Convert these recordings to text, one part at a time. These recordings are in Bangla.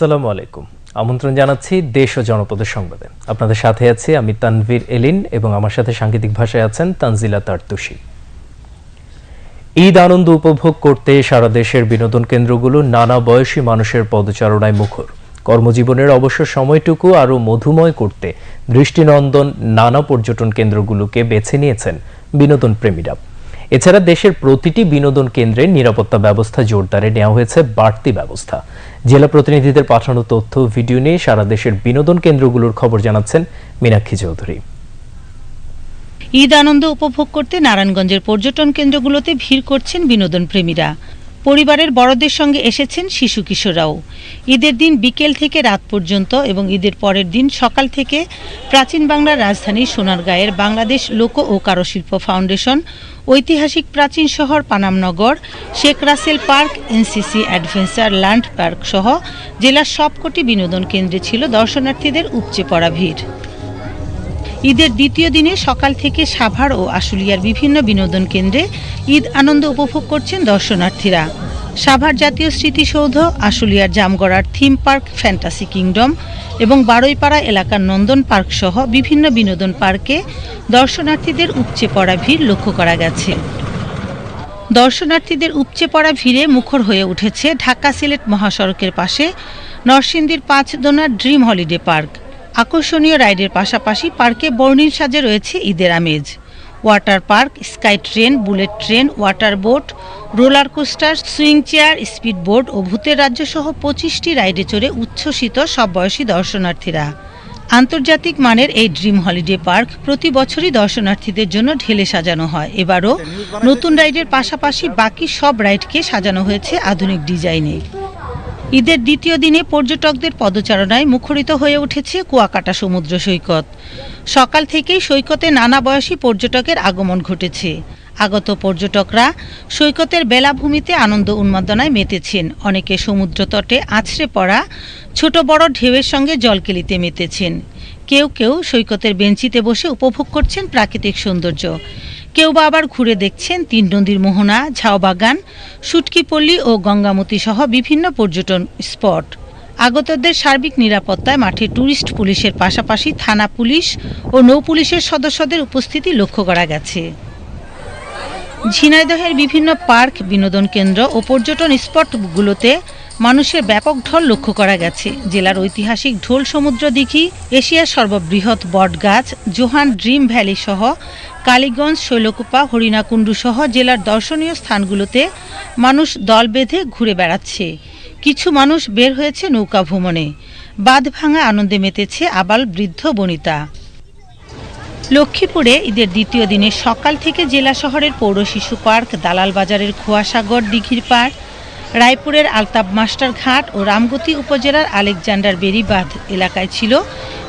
আসসালামু আলাইকুম। আমন্ত্রণ জানাচ্ছি দেশ ও জনপদের সংবাদে। আপনাদের সাথে আছি আমি তানভীর এলিন এবং আমার সাথে সাংকেতিক ভাষায় আছেন তানজিলা তারতুষি ঈদ আনন্দ উপভোগ করতে সারা দেশের বিনোদন কেন্দ্রগুলো নানা বয়সী মানুষের পদচারণায় মুখর। কর্মজীবনের অবসর সময়টুকু আরও মধুময় করতে দৃষ্টিনন্দন নানা পর্যটন কেন্দ্রগুলোকে বেছে নিয়েছেন বিনোদন প্রেমীরা এছাড়া দেশের প্রতিটি বিনোদন কেন্দ্রে নিরাপত্তা ব্যবস্থা জোরদারে নেওয়া হয়েছে বাড়তি ব্যবস্থা। জেলা প্রতিনিধিদের পাঠানো তথ্য ভিডিও নিয়ে সারা দেশের বিনোদন কেন্দ্রগুলোর খবর জানাচ্ছেন মীনাক্ষী চৌধুরী। ঈদ আনন্দ উপভোগ করতে নারায়ণগঞ্জের পর্যটন কেন্দ্রগুলোতে ভিড় করছেন বিনোদন প্রেমীরা পরিবারের বড়দের সঙ্গে এসেছেন শিশু কিশোররাও। ঈদের দিন বিকেল থেকে রাত পর্যন্ত এবং ঈদের পরের দিন সকাল থেকে প্রাচীন বাংলার রাজধানী সোনারগাঁয়ের বাংলাদেশ লোক ও কারুশিল্প ফাউন্ডেশন, ঐতিহাসিক প্রাচীন শহর Panamnagar, Sheikh Russel park, N C C adventure land park সহ জেলার সবকটি বিনোদন কেন্দ্রে ছিল দর্শনার্থীদের উপচে পড়া ভিড়। ঈদের দ্বিতীয় দিনে সকাল থেকে সাভার ও আশুলিয়ার বিভিন্ন বিনোদন কেন্দ্রে ঈদ আনন্দ উপভোগ করছেন দর্শনার্থীরা। সাভার জাতীয় স্মৃতিসৌধ, আশুলিয়ার জামগড়ার থিম পার্ক ফ্যান্টাসি কিংডম এবং বারৈপাড়া এলাকার নন্দন পার্ক সহ বিভিন্ন বিনোদন পার্কে দর্শনার্থীদের উপচে পড়া ভিড় লক্ষ্য করা গেছে। দর্শনার্থীদের উপচে পড়া ভিড়ে মুখর হয়ে উঠেছে ঢাকা সিলেট মহাসড়কের পাশে নরসিংদীর পাঁচদোনা ড্রিম হলিডে পার্ক। আকর্ষণীয় রাইডের পাশাপাশি পার্কে বর্ণিল সাজে রয়েছে ঈদের আমেজ। Water park, sky train, bullet train, water boat, roller coaster, swing chair speed boat ও ভূতের রাজ্য সহ পঁচিশটি রাইডে চড়ে উচ্ছ্বসিত সব বয়সী দর্শনার্থীরা। আন্তর্জাতিক মানের এই ড্রিম হলিডে পার্ক প্রতি বছরই দর্শনার্থীদের জন্য ঢেলে সাজানো হয়। এবারও নতুন রাইডের পাশাপাশি বাকি সব রাইডকে সাজানো হয়েছে আধুনিক ডিজাইনে। ঈদের দ্বিতীয় দিনে পর্যটকদের পদচারণায় মুখরিত হয়ে উঠেছে কুয়াকাটা সমুদ্র সৈকত। সকাল থেকেই সৈকতে নানা বয়সী পর্যটকের আগমন ঘটেছে। আগত পর্যটকরা সৈকতের বেলাভূমিতে আনন্দ উন্মাদনায় মেতেছেন। অনেকে সমুদ্র তটে আছড়ে পড়া ছোট বড় ঢেউয়ের সঙ্গে জলকেলিতে মেতেছেন। কেউ কেউ সৈকতের বেঞ্চিতে বসে উপভোগ করছেন প্রাকৃতিক সৌন্দর্য। কেউ বা আবার ঘুরে দেখছেন তিন নদীর মোহনা ঝাউবাগান সুটকিপল্লী ও গঙ্গামতি সহ বিভিন্ন পর্যটন স্পট। আগতদের সার্বিক নিরাপত্তায় মাঠে ট্যুরিস্ট পুলিশের পাশাপাশি থানা পুলিশ ও নৌ পুলিশের সদস্যদের উপস্থিতি লক্ষ্য করা গেছে। ঝিনাইদহের বিভিন্ন পার্ক, বিনোদন কেন্দ্র ও পর্যটন স্পটগুলোতে মানুষের ব্যাপক ঢল লক্ষ্য করা গেছে। জেলার ঐতিহাসিক ঢোল সমুদ্র দিঘি, এশিয়ার সর্ববৃহৎ বটগাছ, জোহান ড্রিম ভ্যালি সহ কালীগঞ্জ, শৈলকুপা, হরিণাকুণ্ডু সহ জেলার দর্শনীয় স্থানগুলোতে মানুষ দল বেঁধে ঘুরে বেড়াচ্ছে। কিছু মানুষ বের হয়েছে নৌকা ভ্রমণে। বাঁধ ভাঙা আনন্দে মেতেছে আবাল বৃদ্ধ বনিতা। লক্ষ্মীপুরে ঈদের দ্বিতীয় দিনে সকাল থেকে জেলা শহরের পৌর শিশু পার্ক, দালাল বাজারের খোয়াসাগর দিঘির পাড় রায়পুরের আলতাব মাস্টার ঘাট ও রামগতি উপজেলার আলেকজান্ডার বেরিবাঁধ এলাকায় ছিল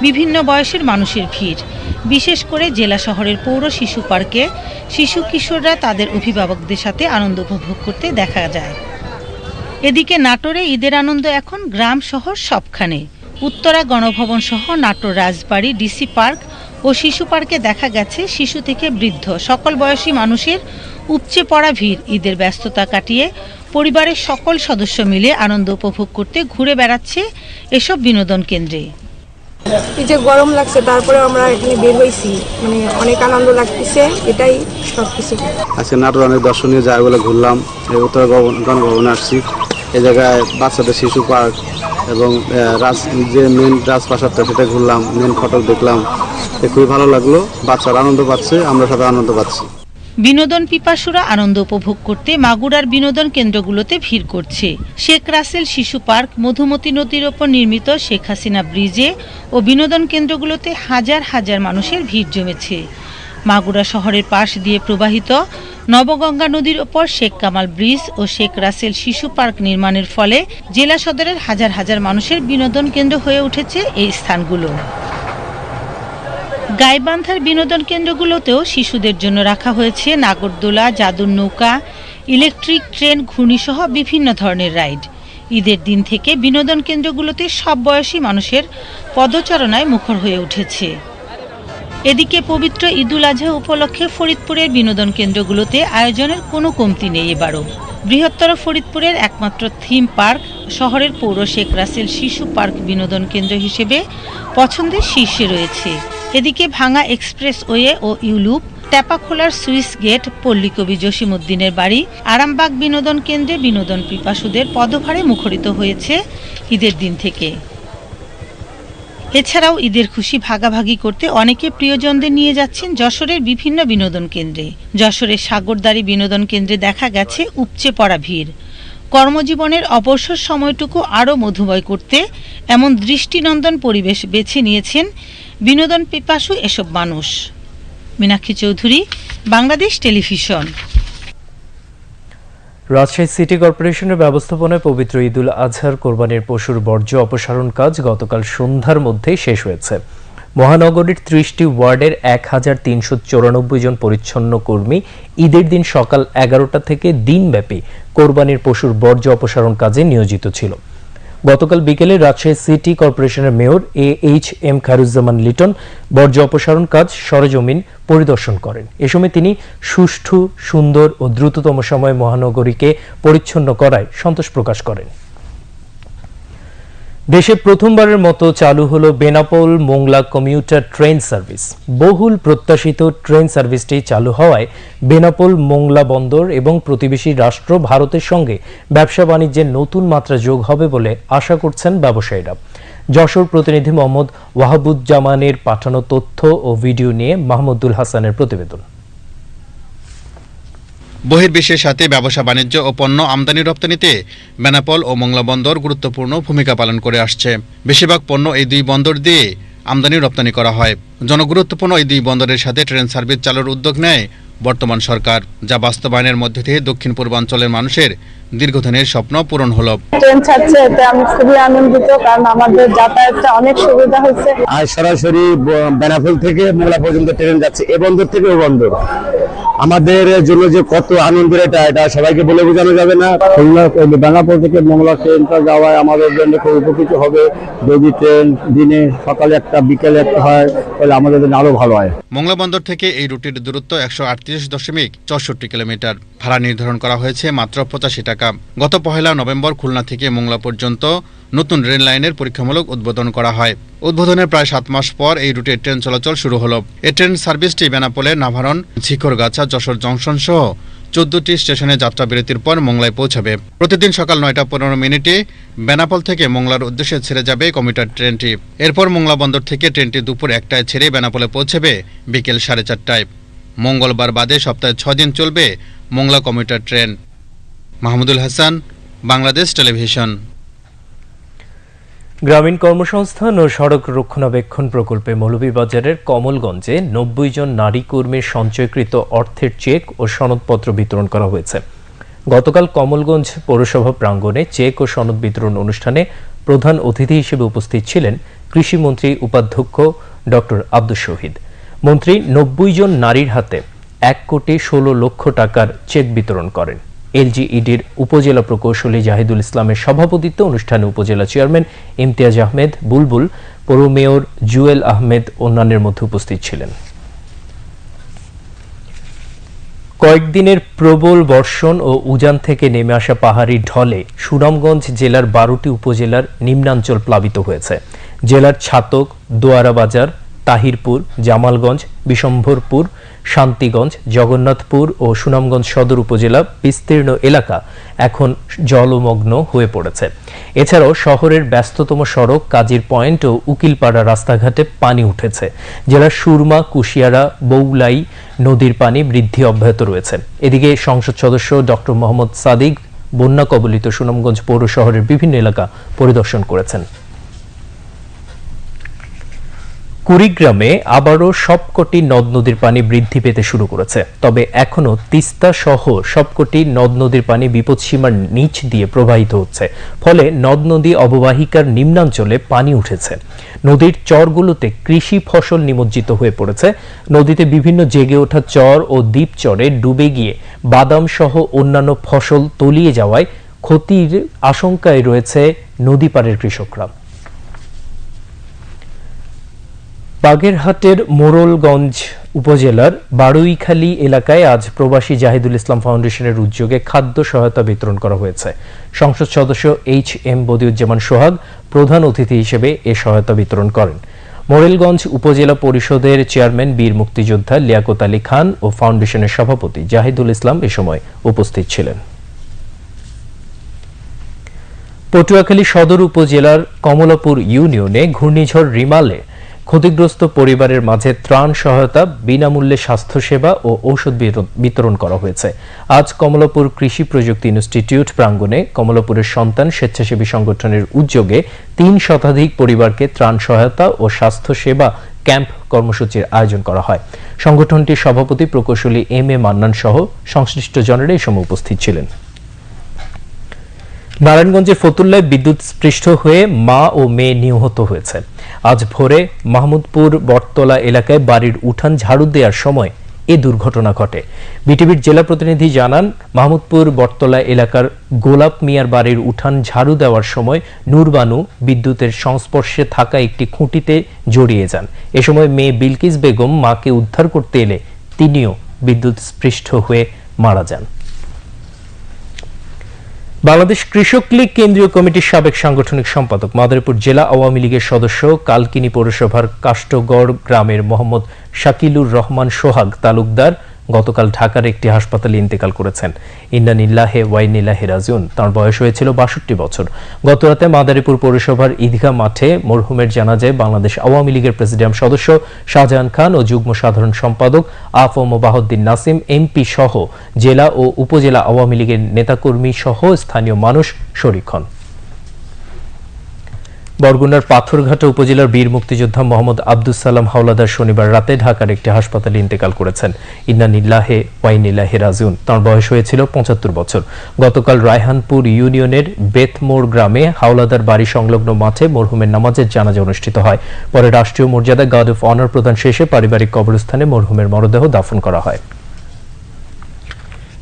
বিভিন্ন বয়সের মানুষের ভিড়। বিশেষ করে জেলা শহরের পৌর শিশু পার্কে শিশু কিশোররা তাদের অভিভাবকদের সাথে আনন্দ উপভোগ করতে দেখা যায়। এদিকে নাটোরে ঈদের আনন্দ এখন গ্রাম শহর সবখানে। উত্তরা গণভবন সহ Natore Rajbari, D C park ও শিশু পার্কে দেখা গেছে শিশু থেকে বৃদ্ধ। সকল বয়সী মানুষের উপচে পড়া ভিড়। ঈদের ব্যস্ততা কাটিয়ে পরিবারের সকল সদস্য মিলে আনন্দ উপভোগ করতে ঘুরে বেড়াচ্ছে এসব বিনোদন কেন্দ্রে। এই যে গরম লাগছে তারপরে আমরা এখানে বের হয়েছি মানে অনেক আনন্দ লাগতেছে এটাই সব কিছু আজকে নাটোর অনেক দর্শনীয় জায়গাগুলো ঘুরলাম এই উত্তর গণ- গণভবনে আসছি। এই জায়গায় বাচ্চাদের শিশু পার্ক এবং রাজ যে মেন রাজপ্রাসাদটা সেটা ঘুরলাম মেন ফটক দেখলাম। খুবই ভালো লাগল বাচ্চারা আনন্দ পাচ্ছে আমরা সবাই আনন্দ পাচ্ছি। বিনোদন পিপাসুরা আনন্দ উপভোগ করতে মাগুরার বিনোদন কেন্দ্রগুলোতে ভিড় করছে। শেখ রাসেল শিশু পার্ক, মধুমতি নদীর ওপর নির্মিত শেখ হাসিনা ব্রিজে ও বিনোদন কেন্দ্রগুলোতে হাজার হাজার মানুষের ভিড় জমেছে। মাগুরা শহরের পাশ দিয়ে প্রবাহিত নবগঙ্গা নদীর ওপর শেখ কামাল ব্রিজ ও শেখ রাসেল শিশু পার্ক নির্মাণের ফলে জেলা সদরের হাজার হাজার মানুষের বিনোদন কেন্দ্র হয়ে উঠেছে এই স্থানগুলো। গাইবান্ধার বিনোদন কেন্দ্রগুলোতেও শিশুদের জন্য রাখা হয়েছে নাগরদোলা, জাদুর নৌকা, ইলেকট্রিক ট্রেন, ঘূর্ণিসহ বিভিন্ন ধরনের রাইড। ঈদের দিন থেকে বিনোদন কেন্দ্রগুলোতে সব বয়সী মানুষের পদচারণায় মুখর হয়ে উঠেছে। এদিকে পবিত্র ঈদুল আজহা উপলক্ষে ফরিদপুরের বিনোদন কেন্দ্রগুলোতে আয়োজনের কোনো কমতি নেই এবারও। বৃহত্তর ফরিদপুরের একমাত্র থিম পার্ক শহরের পৌর শেখ রাসেল শিশু পার্ক বিনোদন কেন্দ্র হিসেবে পছন্দের শীর্ষে রয়েছে। এদিকে ভাঙা এক্সপ্রেস ওয়ে ও ইউলুপ, ট্যাপাখোলার সুইস গেট পল্লীকবি জসিমউদ্দিনের বাড়ি, আরামবাগ বিনোদন কেন্দ্রে বিনোদন পিপাসুদের পদভারে মুখরিত হয়েছে ঈদের দিন থেকে। এছাড়াও ঈদের খুশি ভাগাভাগি করতে অনেকে প্রিয়জনদের নিয়ে যাচ্ছেন যশোরের বিভিন্ন বিনোদন কেন্দ্রে। যশোরের সাগরদারি বিনোদন কেন্দ্রে দেখা গেছে উপচে পড়া ভিড়। কর্মজীবনের অবসর সময়টুকু আরও মধুময় করতে এমন দৃষ্টিনন্দন পরিবেশ বেছে নিয়েছেন বিনোদন পিপাসু এসব মানুষ। মীনাক্ষী চৌধুরী, বাংলাদেশ টেলিভিশন। রাজশাহী সিটি কর্পোরেশনের ব্যবস্থাপনায় পবিত্র ঈদুল আজহার কোরবানির পশুর বর্জ্য অপসারণ কাজ গতকাল সন্ধ্যার মধ্যেই শেষ হয়েছে। মহানগরীর ত্রিশটি ওয়ার্ডের এক হাজার তিনশো চৌরানব্বই জন পরিচ্ছন্ন কর্মী ঈদের দিন সকাল এগারোটা থেকে দিনব্যাপী কোরবানির পশুর বর্জ্য অপসারণ কাজে নিয়োজিত ছিল। গতকাল বিকেলে রাজশাহী সিটি কর্পোরেশনের mayor A H M Khairuzzaman Liton বর্জ্য অপসারণ কাজ সরজমিন পরিদর্শন করেন। এ সময় তিনি সুষ্ঠু, সুন্দর ও দ্রুততম সময়ে মহানগরীকে পরিচ্ছন্ন করায় সন্তোষ প্রকাশ করেন। দেশে প্রথমবারের মতো চালু হলো Benapole Mongla commuter train service. বহুল প্রত্যাশিত ট্রেন সার্ভিসটি চালু হওয়ায় বেনাপোল মোংলা বন্দর এবং প্রতিবেশী রাষ্ট্র ভারতের সঙ্গে ব্যবসা বাণিজ্যের নতুন মাত্রা যোগ হবে বলে আশা করছেন ব্যবসায়ীরা। যশোর প্রতিনিধি মোহাম্মদ ওয়াহাবুজ্জামানের পাঠানো তথ্য ও ভিডিও নিয়ে মাহমুদুল হাসানের প্রতিবেদন। বহির্বিশ্বের সাথে ব্যবসা, বাণিজ্য ও পণ্য আমদানি রপ্তানিতে বেনাপল ও মংলা বন্দর গুরুত্বপূর্ণ ভূমিকা পালন করে আসছে। বেশিরভাগ পণ্য এই দুই বন্দর দিয়ে আমদানি রপ্তানি করা হয়। জনগুরুত্বপূর্ণ এই দুই বন্দরের সাথে ট্রেন সার্ভিস চালুর উদ্যোগ নেয় বর্তমান সরকার, যা বাস্তবায়নের মধ্যে দিয়ে দক্ষিণ পূর্বাঞ্চলের মানুষের দীর্ঘদিনের স্বপ্ন পূরণ হলো। ট্রেন ছাড়ছে এতে আমি খুবই আনন্দিত কারণ আমাদের যাতায়াতটা অনেক সুবিধা হয়েছে। আর সরাসরি ব- বেনাপোল থেকে মোংলা পর্যন্ত ট্রেন যাচ্ছে এ বন্দর থেকে ও বন্দর। আমাদের জন্য যে কত আনন্দের এটা এটা সবাইকে বলে বোঝানো যাবে না। বেনাপোল থেকে মোংলা ট্রেনটা যাওয়ায় আমাদের জন্য খুব উপকৃত হবে। যদি ট্রেন দিনে সকালে একটা বিকেলে একটা হয় তাহলে আমাদের জন্য আরও ভালো হয়। মংলা বন্দর থেকে এই রুটির দূরত্ব একশো আটত্রিশ দশমিক চৌষট্টি কিলোমিটার। ভাড়া নির্ধারণ করা হয়েছে মাত্র পঁচাশি টাকা। গত পহেলা নভেম্বর খুলনা থেকে মোংলা পর্যন্ত নতুন রেল লাইনের পরীক্ষামূলক উদ্বোধন করা হয়। উদ্বোধনের প্রায় সাত মাস পর এই রুটে ট্রেন চলাচল শুরু হলো। এই ট্রেন সার্ভিসটি বেনাপোলে নাভারণ, ঝিকরগাছা, যশোর জংশন সহ চোদ্দটি স্টেশনে যাত্রা বিরতির পর মোংলায় পৌঁছাবে। প্রতিদিন সকাল নয়টা পনেরো মিনিটে বেনাপোল থেকে মোংলার উদ্দেশ্যে ছেড়ে যাবে কমিউটার ট্রেনটি। এরপর মোংলা বন্দর থেকে ট্রেনটি দুপুর একটায় ছেড়ে বেনাপোলে পৌঁছবে বিকেল সাড়ে চারটায়। মঙ্গলবার বাদে সপ্তাহে ছদিন চলবে Mongla commuter train. Mahmudul Hasan, Bangladesh television. গ্রামীণ কর্মসংস্থান ও সড়ক রক্ষণাবেক্ষণ প্রকল্পে মৌলভীবাজারের কমলগঞ্জে নব্বই জন নারী কর্মীর সঞ্চয়কৃত অর্থের চেক ও সনদপত্র বিতরণ করা হয়েছে। গতকাল কমলগঞ্জ পৌরসভা প্রাঙ্গণে চেক ও সনদ বিতরণ অনুষ্ঠানে প্রধান অতিথি হিসেবে উপস্থিত ছিলেন কৃষিমন্ত্রী উপাধ্যক্ষ ডক্টর আব্দুল শহীদ। মন্ত্রী নব্বই জন নারীর হাতে এক কোটি ষোলো লক্ষ টাকার চেক বিতরণ করেন। এলজিইডির উপজেলা প্রকৌশলী জাহিদুল ইসলামের সভাপতিত্বে অনুষ্ঠানে উপজেলা চেয়ারম্যান ইমতিয়াজ আহমেদ, বুলবুল, পৌর মেয়র জুয়েল আহমেদ অন্যান্যের মধ্যে উপস্থিত ছিলেন। কয়েকদিনের প্রবল বর্ষণ ও উজান থেকে নেমে আসা পাহাড়ি ঢলে সুনামগঞ্জ জেলার বারোটি উপজেলার নিম্নাঞ্চল প্লাবিত হয়েছে। জেলার ছাতক দোয়ারাবাজার তাহিরপুর, জামালগঞ্জ, বিশম্ভরপুর শান্তিগঞ্জ, জগন্নাথপুর ও সুনামগঞ্জ সদর উপজেলা বিস্তীর্ণ এলাকা এখন জলমগ্ন হয়ে পড়েছে। এছাড়াও শহরের ব্যস্ততম সড়ক, কাজীর পয়েন্ট ও উকিলপাড়া রাস্তাঘাটে পানি উঠেছে। জেলার সুরমা, কুশিয়ারা বৌলাই নদীর পানি বৃদ্ধি অব্যাহত রয়েছে। এদিকে সংসদ সদস্য ডক্টর মোহাম্মদ সাদিক বন্যা কবলিত সুনামগঞ্জ পৌর শহরের বিভিন্ন এলাকা পরিদর্শন করেছেন। কুড়িগ্রামে আবারও সবকটি নদ নদীর পানি বৃদ্ধি পেতে শুরু করেছে। তবে এখনও তিস্তা সহ সবকটি নদ নদীর পানি বিপদসীমার নিচ দিয়ে প্রবাহিত হচ্ছে। ফলে নদ নদী অববাহিকার নিম্নাঞ্চলে পানি উঠেছে। নদীর চরগুলোতে কৃষি ফসল নিমজ্জিত হয়ে পড়েছে। নদীতে বিভিন্ন জেগে ওঠা চর ও দ্বীপ চরে ডুবে গিয়ে বাদাম সহ অন্যান্য ফসল তলিয়ে যাওয়ায় ক্ষতির আশঙ্কায় রয়েছে নদী পাড়ের কৃষকরা। বাগেরহাটের মোরলগঞ্জ উপজেলার বারুইখালী এলাকায় আজ প্রবাসী জাহিদুল ইসলাম ফাউন্ডেশনের উদ্যোগে খাদ্য সহায়তা বিতরণ করা হয়েছে। সংসদ সদস্য এইচ এম বদিউজ্জামান সোহাগ প্রধান অতিথি হিসেবে এ সহায়তা বিতরণ করেন। মোরেলগঞ্জ উপজেলা পরিষদের চেয়ারম্যান বীর মুক্তিযোদ্ধা লিয়াকত আলী খান ও ফাউন্ডেশনের সভাপতি জাহিদুল ইসলাম এ সময় উপস্থিত ছিলেন। পটুয়াখালী সদর উপজেলার কমলাপুর ইউনিয়নে ঘূর্ণিঝড় রিমালে ক্ষতিগ্রস্ত পরিবারের মাঝে ত্রাণ সহায়তা, বিনামূল্যে স্বাস্থ্যসেবা ও ঔষধ বিতরণ- করা হয়েছে। আজ কমলাপুর কৃষি প্রযুক্তি ইনস্টিটিউট প্রাঙ্গণে কমলাপুরের সন্তান স্বেচ্ছাসেবী সংগঠনের উদ্যোগে তিন শতাধিক পরিবারকে ত্রাণ সহায়তা ও স্বাস্থ্যসেবা ক্যাম্প কর্মসূচির আয়োজন করা হয়। সংগঠনটির সভাপতি প্রকৌশলী এম এ মান্নান সহ সংশ্লিষ্ট জনেরা এই সময় উপস্থিত ছিলেন। নারায়ণগঞ্জের ফতুল্লায় বিদ্যুৎ স্পৃষ্ট হয়ে মা ও মেয়ে নিহত হয়েছে। আজ ভোরে মাহমুদপুর বটতলা এলাকায় বাড়ির উঠান ঝাড়ু দেওয়ার সময় এ দুর্ঘটনা ঘটে। বিটিভির জেলা প্রতিনিধি জানান, মাহমুদপুর বটতলা এলাকার গোলাপ মিয়ার বাড়ির উঠান ঝাড়ু দেওয়ার সময় নূরবানু বিদ্যুতের সংস্পর্শে থাকা একটি খুঁটিতে জড়িয়ে যান। এ সময় মেয়ে বিলকিস বেগম মাকে উদ্ধার করতে এলে তিনিও বিদ্যুৎ স্পৃষ্ট হয়ে মারা যান। বাংলাদেশ কৃষক লীগ কেন্দ্রীয় কমিটির সাবেক সাংগঠনিক সম্পাদক মাদারীপুর জেলা আওয়ামী লীগের সদস্য কালকিনি পৌরসভার কাষ্টগড় গ্রামের মোহাম্মদ শাকিলুর রহমান সোহাগ তালুকদার গতকাল ঢাকার একটি হাসপাতালে ইন্তেকাল করেছেন। ইন্নানিল্লাহে ওয়াইনিল্লাহে রাজিউন। তাঁর বয়স হয়েছিল বাষট্টি বছর। গতরাতে মাদারীপুর পৌরসভার ঈদগাহ মাঠে মরহুমের জানাজায় বাংলাদেশ আওয়ামী লীগের প্রেসিডিয়াম সদস্য শাহজাহান খান ও যুগ্ম সাধারণ সম্পাদক আফম বাহদ্দিন নাসিম, এমপি সহ জেলা ও উপজেলা আওয়ামী লীগের নেতাকর্মী সহ স্থানীয় মানুষ শরিক হন। বরগুনার পাথরঘাটা উপজেলার বীর মুক্তিযোদ্ধা মোহাম্মদ আব্দুস সালাম হাওলাদার শনিবার রাতে ঢাকার একটি হাসপাতালে ইন্তেকাল করেছেন। ইন্নানিল্লাহে ওয়াইনিল্লাহে রাজিউন। তাঁর বয়স হয়েছিল পঁচাত্তর বছর। গতকাল রায়হানপুর ইউনিয়নের বেতমোড় গ্রামে হাওলাদার বাড়ি সংলগ্ন মাঠে মরহুমের নামাজের জানাজা অনুষ্ঠিত হয়। পরে রাষ্ট্রীয় মর্যাদা গার্ড অফ অনার প্রদান শেষে পারিবারিক কবরস্থানে মরহুমের মরদেহ দাফন করা হয়।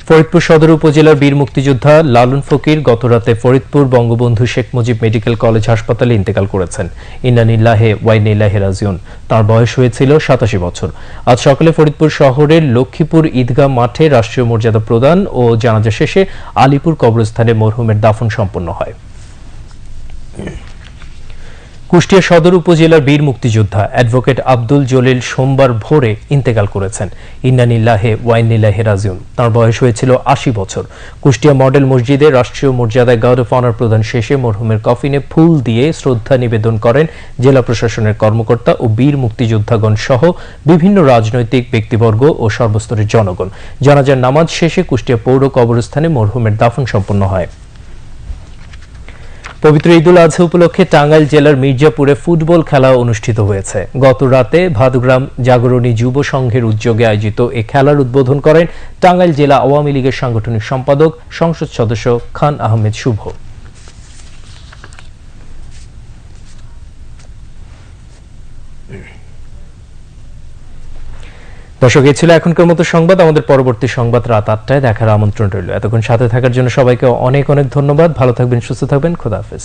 ফরিদপুর সদর উপজেলার বীর মুক্তিযোদ্ধা লালন ফকির গতরাতে ফরিদপুর বঙ্গবন্ধু শেখ মুজিব মেডিকেল কলেজ হাসপাতালে ইন্তেকাল করেছেন। ইন্নানিল্লাহে ওয়াইনিল্লাহে রাজিউন। তার বয়স হয়েছিল সাতাশি বছর। আজ সকালে ফরিদপুর শহরের লক্ষ্মীপুর ঈদগাহ মাঠে রাষ্ট্রীয় মর্যাদা প্রদান ও জানাজা শেষে আলিপুর কবরস্থানে মরহুমের দাফন সম্পন্ন হয়। কুষ্টিয়া সদর উপজেলার বীর মুক্তিযোদ্ধা অ্যাডভোকেট আব্দুল জলিল সোমবার ভোরে ইন্তেকাল করেছেন। ইন্নানিল্লাহে ওয়াইনিল্লাহে রাজিউন। তার বয়স হয়েছিল আশি বছর। কুষ্টিয়া মডেল মসজিদে রাষ্ট্রীয় মর্যাদায় গার্ড অফ অনার প্রদান শেষে মরহুমের কফিনে ফুল দিয়ে শ্রদ্ধা নিবেদন করেন জেলা প্রশাসনের কর্মকর্তা ও বীর মুক্তিযোদ্ধাগণ সহ বিভিন্ন রাজনৈতিক ব্যক্তিবর্গ ও সর্বস্তরের জনগণ। জানাজার নামাজ শেষে কুষ্টিয়া পৌর কবরস্থানে মরহুমের দাফন সম্পন্ন হয়। পবিত্র ঈদুল আজহা উপলক্ষে টাঙ্গাইল জেলার মির্জাপুরে ফুটবল খেলা অনুষ্ঠিত হয়েছে। গত রাতে ভাদুগ্রাম জাগরণী যুব সংঘের উদ্যোগে আয়োজিত এ খেলার উদ্বোধন করেন টাঙ্গাইল জেলা আওয়ামী লীগের সাংগঠনিক সম্পাদক সংসদ সদস্য খান আহমেদ শুভ। দর্শক, এই ছিল এখনকার মতো সংবাদ। আমাদের পরবর্তী সংবাদ রাত আটটায় দেখার আমন্ত্রণ রইল। এতক্ষণ সাথে থাকার জন্য সবাইকে অনেক অনেক ধন্যবাদ। ভালো থাকবেন, সুস্থ থাকবেন। খোদা হাফেজ।